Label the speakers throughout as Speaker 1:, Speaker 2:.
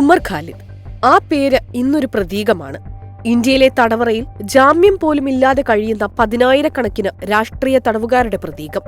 Speaker 1: ഉമർ ഖാലിദ്. ആ പേര് ഇന്നൊരു പ്രതീകമാണ്. ഇന്ത്യയിലെ തടവറയിൽ ജാമ്യം പോലും ഇല്ലാതെ കഴിയുന്ന പതിനായിരക്കണക്കിന് രാഷ്ട്രീയ തടവുകാരുടെ പ്രതീകം.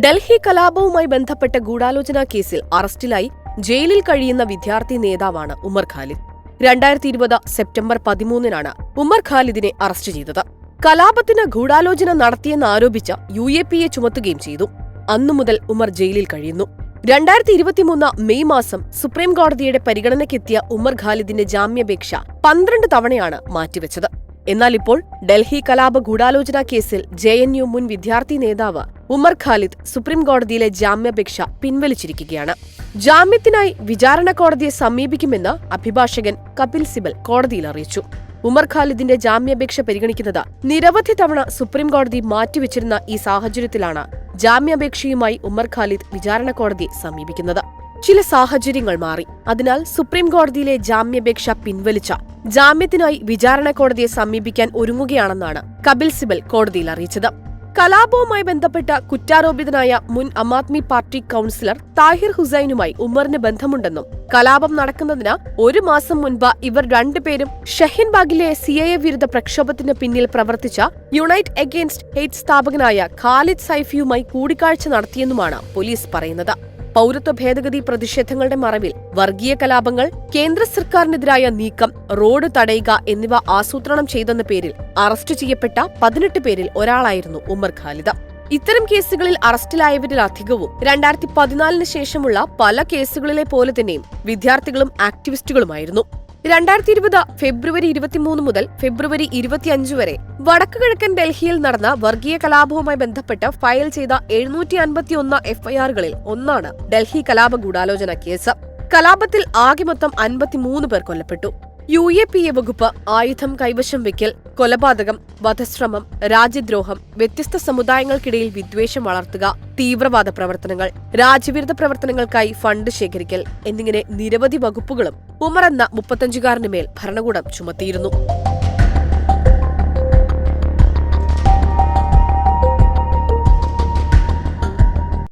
Speaker 1: ഡൽഹി കലാപവുമായി ബന്ധപ്പെട്ട ഗൂഢാലോചനാ കേസിൽ അറസ്റ്റിലായി ജയിലിൽ കഴിയുന്ന വിദ്യാർത്ഥി നേതാവാണ് ഉമർ ഖാലിദ്. രണ്ടായിരത്തി ഇരുപത് സെപ്റ്റംബർ പതിമൂന്നിനാണ് ഉമർ ഖാലിദിനെ അറസ്റ്റ് ചെയ്തത്. കലാപത്തിന് ഗൂഢാലോചന നടത്തിയെന്ന് ആരോപിച്ച യു എ പി എ ചുമത്തുകയും ചെയ്തു. അന്നു മുതൽ ഉമർ ജയിലിൽ കഴിയുന്നു. രണ്ടായിരത്തി ഇരുപത്തിമൂന്ന് മെയ് മാസം സുപ്രീം കോടതിയുടെ പരിഗണനയ്ക്കെത്തിയ ഉമർ ഖാലിദിന്റെ ജാമ്യാപേക്ഷ പന്ത്രണ്ട് തവണയാണ് മാറ്റിവെച്ചത്. എന്നാൽ ഇപ്പോൾ ഡൽഹി കലാപ ഗൂഢാലോചനാ കേസിൽ ജെ എൻ യു മുൻ വിദ്യാർത്ഥി നേതാവ് ഉമർ ഖാലിദ് സുപ്രീം കോടതിയിലെ ജാമ്യാപേക്ഷ പിൻവലിച്ചിരിക്കുകയാണ്. ജാമ്യത്തിനായി വിചാരണ കോടതിയെ സമീപിക്കുമെന്ന് അഭിഭാഷകൻ കപിൽ സിബൽ കോടതിയിൽ അറിയിച്ചു. ഉമർ ഖാലിദിന്റെ ജാമ്യാപേക്ഷ പരിഗണിക്കുന്നത് നിരവധി തവണ സുപ്രീം കോടതി മാറ്റിവെച്ചിരുന്ന ഈ സാഹചര്യത്തിലാണ് ജാമ്യാപേക്ഷയുമായി ഉമർ ഖാലിദ് വിചാരണ കോടതിയെ സമീപിക്കുന്നത്. ചില സാഹചര്യങ്ങൾ മാറി. അതിനാൽ സുപ്രീം കോടതിയിലെ ജാമ്യാപേക്ഷ പിൻവലിച്ച ജാമ്യത്തിനായി വിചാരണ കോടതിയെ സമീപിക്കാൻ ഒരുങ്ങുകയാണെന്നാണ് കപിൽ സിബൽ കോടതിയിൽ അറിയിച്ചത്. കലാപവുമായി ബന്ധപ്പെട്ട കുറ്റാരോപിതനായ മുൻ ആം ആദ്മി പാർട്ടി കൌൺസിലർ താഹിർ ഹുസൈനുമായി ഉമറിന് ബന്ധമുണ്ടെന്നും കലാപം നടക്കുന്നതിന് ഒരു മാസം മുൻപ് ഇവർ രണ്ടുപേരും ഷഹീൻബാഗിലെ സി എ വിരുദ്ധ പ്രക്ഷോഭത്തിന് പിന്നിൽ പ്രവർത്തിച്ച യുണൈറ്റ് അഗെയിൻസ്റ്റ് ഹെയ്റ്റ് സ്ഥാപകനായ ഖാലിദ് സൈഫിയുമായി കൂടിക്കാഴ്ച നടത്തിയെന്നുമാണ് പോലീസ് പറയുന്നത്. പൗരത്വ ഭേദഗതി പ്രതിഷേധങ്ങളുടെ മറവിൽ വർഗീയ കലാപങ്ങൾ കേന്ദ്ര സർക്കാരിനെതിരായ നീക്കം റോഡ് തടയുക എന്നിവ ആസൂത്രണം ചെയ്തെന്ന പേരിൽ അറസ്റ്റ് ചെയ്യപ്പെട്ട പതിനെട്ട് പേരിൽ ഒരാളായിരുന്നു ഉമർ ഖാലിദ. ഇത്തരം കേസുകളിൽ അറസ്റ്റിലായവരിൽ അധികവും രണ്ടായിരത്തി പതിനാലിന് ശേഷമുള്ള പല കേസുകളിലെ പോലെ തന്നെയും വിദ്യാർത്ഥികളും ആക്ടിവിസ്റ്റുകളുമായിരുന്നു. രണ്ടായിരത്തി ഇരുപത് ഫെബ്രുവരി ഇരുപത്തിമൂന്ന് മുതൽ ഫെബ്രുവരി ഇരുപത്തിയഞ്ച് വരെ വടക്കു കിഴക്കൻ ഡൽഹിയിൽ നടന്ന വർഗീയ കലാപവുമായി ബന്ധപ്പെട്ട് ഫയൽ ചെയ്ത എഴുന്നൂറ്റി അൻപത്തിയൊന്ന് എഫ്ഐആറുകളിൽ ഒന്നാണ് ഡൽഹി കലാപ ഗൂഢാലോചന കേസ്. കലാപത്തിൽ ആകെ മൊത്തം അൻപത്തിമൂന്ന് പേർ കൊല്ലപ്പെട്ടു. യു എ പി എ വകുപ്പ് ആയുധം കൈവശം വെക്കൽ കൊലപാതകം വധശ്രമം രാജ്യദ്രോഹം വ്യത്യസ്ത സമുദായങ്ങൾക്കിടയിൽ വിദ്വേഷം വളർത്തുക തീവ്രവാദ പ്രവർത്തനങ്ങൾ രാജ്യവിരുദ്ധ പ്രവർത്തനങ്ങൾക്കായി ഫണ്ട് ശേഖരിക്കൽ എന്നിങ്ങനെ നിരവധി വകുപ്പുകളും ഉമർ എന്ന മുപ്പത്തഞ്ചുകാരന് മേൽ ഭരണകൂടം ചുമത്തിയിരുന്നു.